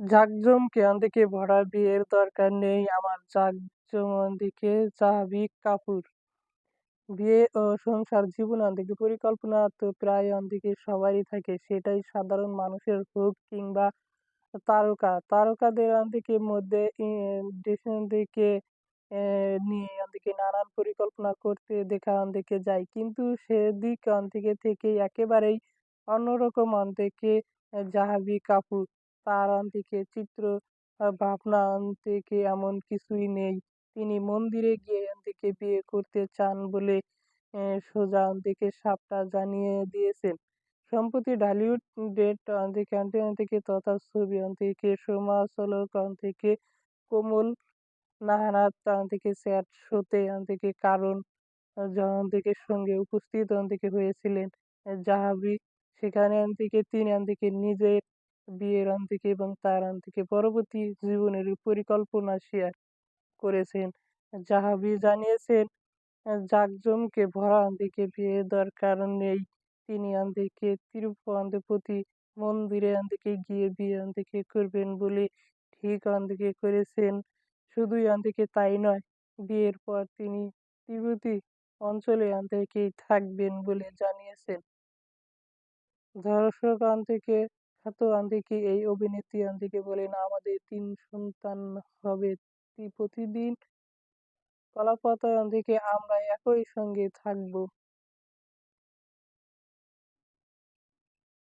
জাকজমকে আন্দিকে ভরা বিয়ের দরকার নেই, আমার জাকজম আন্দিকে জাহ্নবী কাপুর বিয়ে ও সংসার জীবন আন্দিকে পরিকল্পনা, তো প্রায় আন্দিকে সবারই থাকে, সেটাই সাধারণ মানুষের হোক কিংবা তারকা। তারকাদের আন্দিকে মধ্যে দিকে নিয়ে আন্দিকে নানান পরিকল্পনা করতে দেখা আন্দিকে যায়। কিন্তু সেদিক আন্দিকে থেকে একেবারেই অন্যরকম আন্দিকে জাহ্নবী কাপুর। তার দিকে চিত্র ভাবনা থেকে এমন কিছুই নেই। তিনি মন্দিরে গিয়ে থেকে বিয়ে করতে চান বলে সোজা থেকে সাপটা জানিয়ে দিয়েছেন। সম্প্রতি ঢালিউড ডেট থেকে থেকে তথা ছবি থেকে সমালোচক থেকে কোমল নাহানাত থেকে স্যাট শোতে থেকে কারণ থেকে সঙ্গে উপস্থিত থেকে হয়েছিলেন জাহাবি। সেখানে থেকে তিনি থেকে নিজের বিয়ের থেকে এবং তার থেকে পরবর্তী জীবনের পরিকল্পনা শেয়ার করেছেন। জাহাবি জানিয়েছেন জাকজমকে ভরা দিকে বিয়ে দরকার নেই, তিনি আন্দিকে তিরুপতি মন্দিরে আন্দিকে গিয়ে বিয়ে আন্দিকে করবেন বলে ঠিক আন্দিকে করেছেন। শুধুই আন্দিকে তাই নয়, বিয়ের পর তিনি তিব্বতী অঞ্চলে আন্দিকেই থাকবেন বলে জানিয়েছেন। দর্শক আন্তিকে খ্যাত আন্দিকে এই অভিনেত্রী আন্দিকে বলেন, আমাদের তিন সন্তান হবে প্রতিদিন কলাপাতা আন্দিকে আমরা একই সঙ্গে থাকব।